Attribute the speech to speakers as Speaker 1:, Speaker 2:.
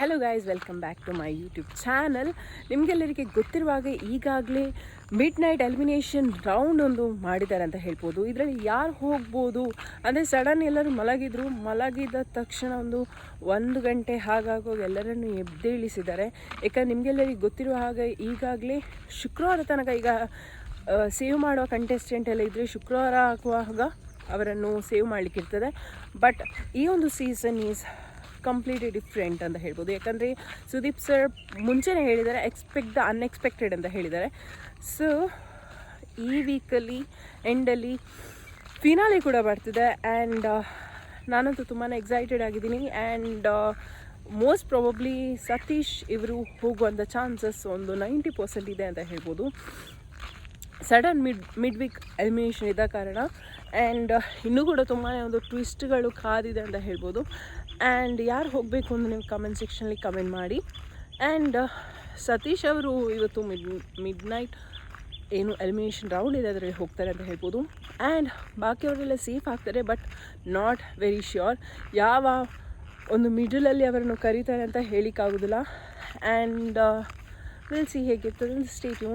Speaker 1: Hello guys welcome back to my YouTube channel ನಿಮಗೆಲ್ಲರಿಗೆ ಹಾಗೆ ಈಗಾಗಲೇ mid night elimination round ಒಂದು ಮಾಡಿದ್ದಾರೆ ಅಂತ ಹೇಳ್ಬೋದು. ಇದರಲ್ಲಿ ಯಾರು ಹೋಗ್ಬೋದು ಅಂದರೆ ಸಡನ್ ಎಲ್ಲರೂ ಮಲಗಿದ್ರು. ಮಲಗಿದ ತಕ್ಷಣ ಒಂದು ಒಂದು ಗಂಟೆ ಹಾಗಾಗೋಗಿ ಎಲ್ಲರನ್ನು ಎದ್ದೇಳಿಸಿದ್ದಾರೆ. ಯಾಕಂದ್ರೆ ನಿಮಗೆಲ್ಲರಿಗೆ ಗೊತ್ತಿರುವ ಹಾಗೆ ಈಗಾಗಲೇ ಶುಕ್ರವಾರ ತನಕ ಈಗ ಸೇವ್ ಮಾಡುವ ಕಂಟೆಸ್ಟೆಂಟ್ ಎಲ್ಲ ಇದ್ದರೆ ಶುಕ್ರವಾರ ಆಗುವಾಗ ಅವರನ್ನು ಸೇವ್ ಮಾಡಲಿಕ್ಕಿರ್ತದೆ. ಬಟ್ ಈ ಒಂದು ಸೀಸನ್ ಈಸ್ ಕಂಪ್ಲೀಟ್ಲಿ ಡಿಫ್ರೆಂಟ್ ಅಂತ ಹೇಳ್ಬೋದು. ಯಾಕಂದರೆ ಸುದೀಪ್ ಸರ್ ಮುಂಚೆನೇ ಹೇಳಿದ್ದಾರೆ ಎಕ್ಸ್ಪೆಕ್ಟ್ ದ ಅನ್ಎಕ್ಸ್ಪೆಕ್ಟೆಡ್ ಅಂತ ಹೇಳಿದ್ದಾರೆ. ಸೊ ಈ ವೀಕಲ್ಲಿ ಎಂಡಲ್ಲಿ ಫಿನಾಲಿ ಕೂಡ ಬರ್ತಿದೆ ಆ್ಯಂಡ್ ನಾನಂತೂ ತುಂಬಾ ಎಕ್ಸೈಟೆಡ್ ಆಗಿದ್ದೀನಿ ಆ್ಯಂಡ್ ಮೋಸ್ಟ್ ಪ್ರಾಬಬ್ಲಿ ಸತೀಶ್ ಇವರು ಹೋಗುವಂಥ ಚಾನ್ಸಸ್ ಒಂದು ನೈಂಟಿ ಪರ್ಸೆಂಟ್ ಇದೆ ಅಂತ ಹೇಳ್ಬೋದು. Sudden mid mid week elimination ಇದ್ದ ಕಾರಣ. ಆ್ಯಂಡ್ ಇನ್ನೂ ಕೂಡ ತುಂಬಾ ಒಂದು ಟ್ವಿಸ್ಟ್ಗಳು ಕಾದಿದೆ ಅಂತ ಹೇಳ್ಬೋದು. ಆ್ಯಂಡ್ ಯಾರು ಹೋಗಬೇಕು ಅಂತ ನೀವು ಕಮೆಂಟ್ ಸೆಕ್ಷನಲ್ಲಿ ಕಮೆಂಟ್ ಮಾಡಿ. ಆ್ಯಂಡ್ ಸತೀಶ್ ಅವರು ಇವತ್ತು ಮಿಡ್ ಮಿಡ್ ನೈಟ್ ಏನು ಎಲಿಮಿನೇಷನ್ ರೌಂಡ್ ಇದೆ ಅದರಲ್ಲಿ ಹೋಗ್ತಾರೆ ಅಂತ ಹೇಳ್ಬೋದು. ಆ್ಯಂಡ್ ಬಾಕಿಯವರೆಲ್ಲ ಸೇಫ್ ಆಗ್ತಾರೆ ಬಟ್ ನಾಟ್ ವೆರಿ ಶ್ಯೂರ್ ಯಾವ ಒಂದು ಮಿಡಲಲ್ಲಿ ಅವರನ್ನು ಕರೀತಾರೆ ಅಂತ ಹೇಳಿಕ್ಕಾಗೋದಿಲ್ಲ. ಆ್ಯಂಡ್ ವಿಲ್ ಸಿ ಹೇಗಿರ್ತದೆ. ಸ್ಟೇಟ್ಯೂ